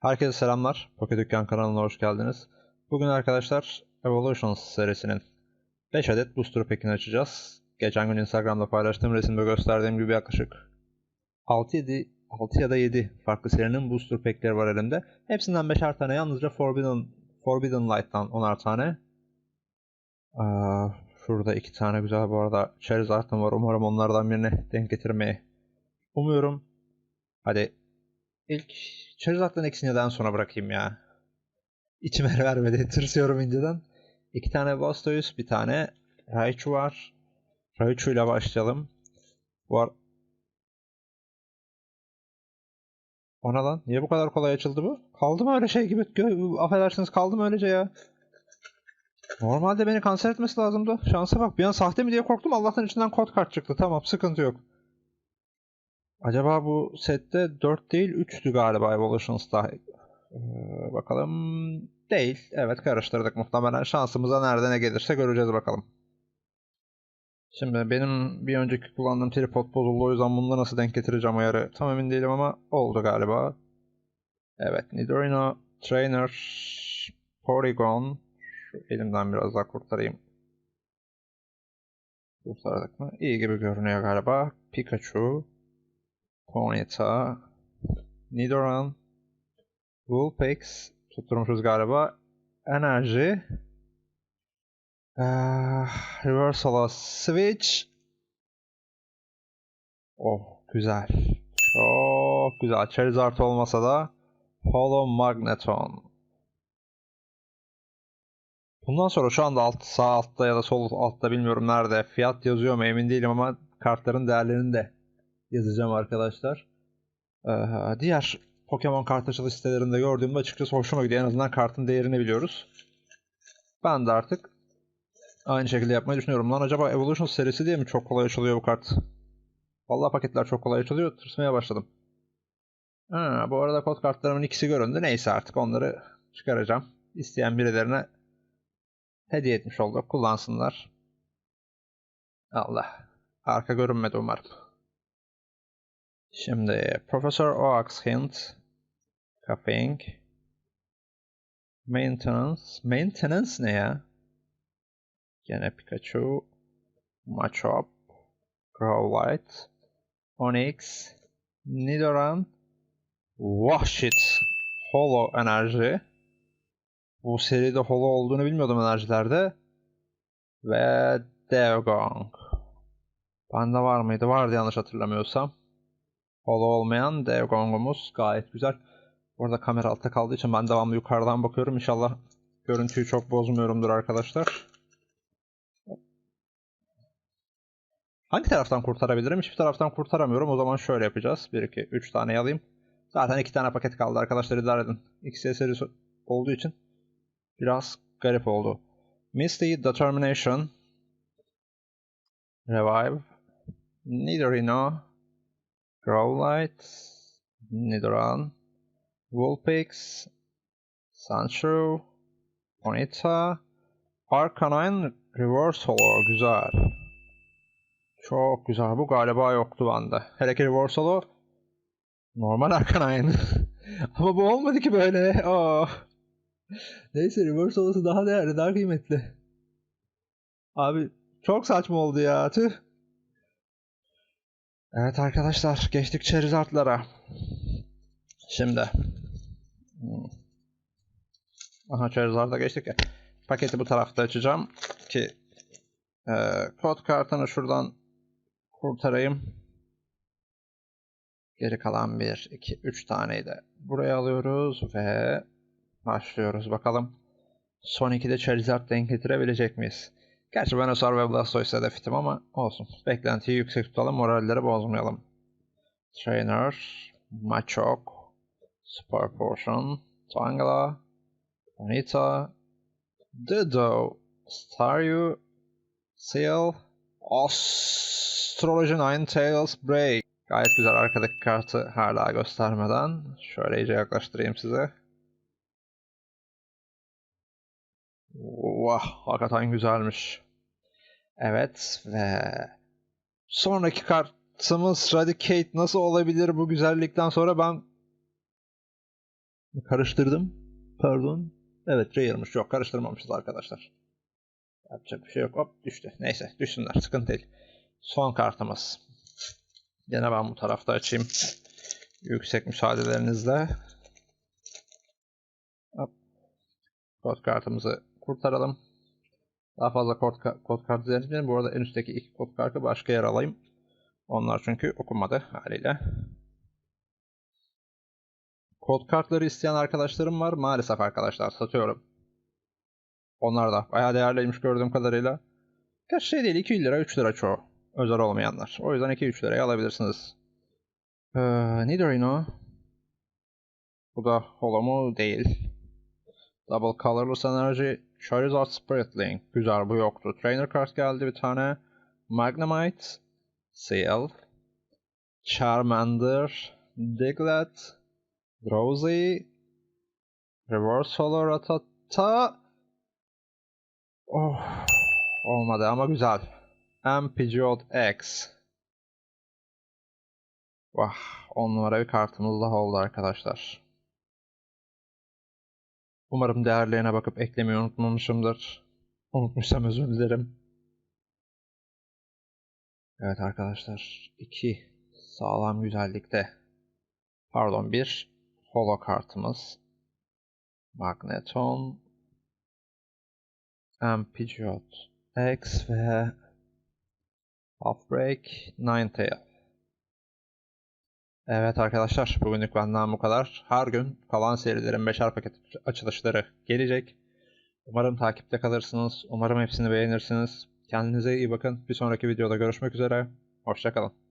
Herkese selamlar. Pocket Dükkan kanalına hoş geldiniz. Bugün arkadaşlar Evolutions serisinin 5 adet booster pack'ini açacağız. Geçen gün Instagram'da paylaştığım resimde gösterdiğim gibi yaklaşık 6-7 6 ya da 7 farklı serinin booster pack'leri var elimde. Hepsinden 5'er tane yalnızca Forbidden Forbidden Light'tan 10'ar tane. Aa, şurada iki tane güzel bu arada Charizard'ım var. Umarım onlardan birini denk getirmeyi umuyorum. Hadi ilk Charizard'dan ikisini neden sonra bırakayım ya. İçim el vermedi. Tırsıyorum inceden. İki tane Blastoise, bir tane Raichu var. Raichu ile başlayalım. Bu ar Ona lan. Niye bu kadar kolay açıldı bu? Kaldı mı öyle şey gibi? Gö affedersiniz kaldı mı öylece ya? Normalde beni kanser etmesi lazımdı. Şansa bak. Bir an sahte mi diye korktum. Allah'tan içinden kod kart çıktı. Tamam sıkıntı yok. Acaba bu sette 4 değil 3'tü galiba Evolutions'ta. Ee, bakalım. Değil. Evet karıştırdık muhtemelen. Şansımıza nerede ne gelirse göreceğiz bakalım. Şimdi benim bir önceki kullandığım tripod bozuldu. O yüzden bunu nasıl denk getireceğim ayarı tam emin değilim ama oldu galiba. Evet. Nidorino, Trainer, Porygon. Şu elimden biraz daha kurtarayım. Kurtardık mı? İyi gibi görünüyor galiba. Pikachu. Ponyta, Nidoran, Vulpix, tutturmuşuz galiba. Enerji, uh, Reversal Switch. Oh güzel. Çok güzel. Charizard olmasa da Hollow Magneton. Bundan sonra şu anda alt, sağ altta ya da sol altta bilmiyorum nerede fiyat yazıyor mu emin değilim ama kartların değerlerini de yazacağım arkadaşlar. Ee, diğer Pokemon kart açılış sitelerinde gördüğümde açıkçası hoşuma gidiyor. En azından kartın değerini biliyoruz. Ben de artık aynı şekilde yapmayı düşünüyorum. Lan acaba Evolution serisi diye mi çok kolay açılıyor bu kart? Vallahi paketler çok kolay açılıyor. Tırsmaya başladım. Ha, bu arada kod kartlarımın ikisi göründü. Neyse artık onları çıkaracağım. İsteyen birilerine hediye etmiş olduk. Kullansınlar. Allah. Arka görünmedi umarım. Şimdi Professor Oak's Hint, Cupping, Maintenance, Maintenance ne ya? Gene Pikachu, Machop, Growlite, Onix, Nidoran, Washit, Holo enerji. Bu seride Holo olduğunu bilmiyordum enerjilerde. Ve Devgong. Bende var mıydı? Vardı yanlış hatırlamıyorsam. Holo olmayan dev gongumuz gayet güzel. Orada kamera altta kaldığı için ben devamlı yukarıdan bakıyorum. İnşallah görüntüyü çok bozmuyorumdur arkadaşlar. Hangi taraftan kurtarabilirim? Hiçbir taraftan kurtaramıyorum. O zaman şöyle yapacağız. 1, 2, 3 tane alayım. Zaten 2 tane paket kaldı arkadaşlar idare edin. İkisi serisi olduğu için biraz garip oldu. Misty, Determination, Revive, Nidorino, Growlite, Nidoran, Vulpix, Sandshrew, Ponyta, Arcanine, Reverse Holo. Güzel. Çok güzel. Bu galiba yoktu bende. Hele ki Reverse Holo normal Arcanine. Ama bu olmadı ki böyle. Oh. Neyse Reverse Holo'su daha değerli, daha kıymetli. Abi çok saçma oldu ya. Tüh. Evet arkadaşlar geçtik Charizard'lara. Şimdi. Aha Charizard'a geçtik ya. Paketi bu tarafta açacağım ki e, kod kartını şuradan kurtarayım. Geri kalan 1, 2, 3 taneyi de buraya alıyoruz ve başlıyoruz bakalım. Son 2'de Charizard denk getirebilecek miyiz? Gerçi Venusaur ve Blastoise hedefitim ama olsun. Beklentiyi yüksek tutalım, moralleri bozmayalım. Trainer, Machop, Super Potion, Tangela, Bonita, Dido, Staryu, Seal, Astrology Ninetales Break. Gayet güzel arkadaki kartı hala göstermeden. Şöyle iyice yaklaştırayım size. Vah, hakikaten güzelmiş. Evet ve sonraki kartımız Radicate nasıl olabilir bu güzellikten sonra ben Karıştırdım. Pardon. Evet Rare'mış. Yok karıştırmamışız arkadaşlar. Yapacak bir şey yok. Hop düştü. Neyse düşsünler. Sıkıntı değil. Son kartımız. Yine ben bu tarafta açayım. Yüksek müsaadelerinizle. Hop. Kod kartımızı kurtaralım. Daha fazla kod, kod kartı deneyeceğim. Bu arada en üstteki iki kod kartı başka yer alayım. Onlar çünkü okunmadı haliyle. Kod kartları isteyen arkadaşlarım var. Maalesef arkadaşlar satıyorum. Onlar da bayağı değerliymiş gördüğüm kadarıyla. Kaç şey değil 2 lira 3 lira çoğu. Özel olmayanlar. O yüzden 2-3 liraya alabilirsiniz. Ee, Nidorino. Bu da holo mu? Değil. Double Colorless Energy. Charizard Spirit Link. Güzel bu yoktu. Trainer kart geldi bir tane. Magnemite. Seal. Charmander. Diglett. Drowsy. Reverse Holo Ratata. Oh. Olmadı ama güzel. M Pidgeot X. Vah, 10 numara bir kartımız daha oldu arkadaşlar. Umarım değerlerine bakıp eklemeyi unutmamışımdır. Unutmuşsam özür dilerim. Evet arkadaşlar, 2 sağlam güzellikte. Pardon, bir holo kartımız. Magneton. M Pidgeot X ve Half Break Ninetale. Evet arkadaşlar bugünlük benden bu kadar. Her gün kalan serilerin beşer paket açılışları gelecek. Umarım takipte kalırsınız. Umarım hepsini beğenirsiniz. Kendinize iyi bakın. Bir sonraki videoda görüşmek üzere. Hoşçakalın.